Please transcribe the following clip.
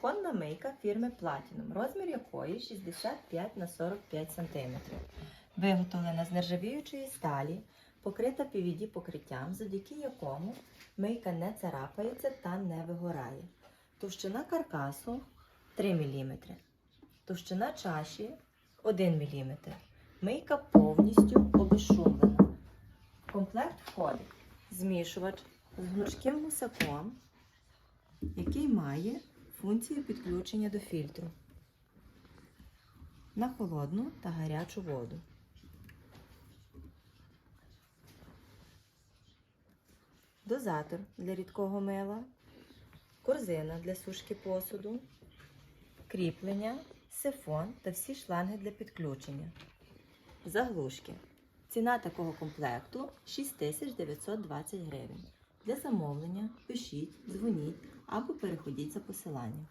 Кухонна мийка фірми Platinum, розмір якої 65 на 45 см. Виготовлена з нержавіючої сталі, покрита PVD покриттям, завдяки якому мийка не царапається та не вигорає. Товщина каркасу 3 мм. Товщина чаші 1 мм. Мийка повністю обезшумлена. В комплект входить змішувач з гнучким гусаком, який має функцію підключення до фільтру на холодну та гарячу воду. Дозатор для рідкого мила, корзина для сушки посуду, кріплення, сифон та всі шланги для підключення. Заглушки. Ціна такого комплекту 6920 гривень. Для замовлення пишіть, дзвоніть або переходіть за посиланням.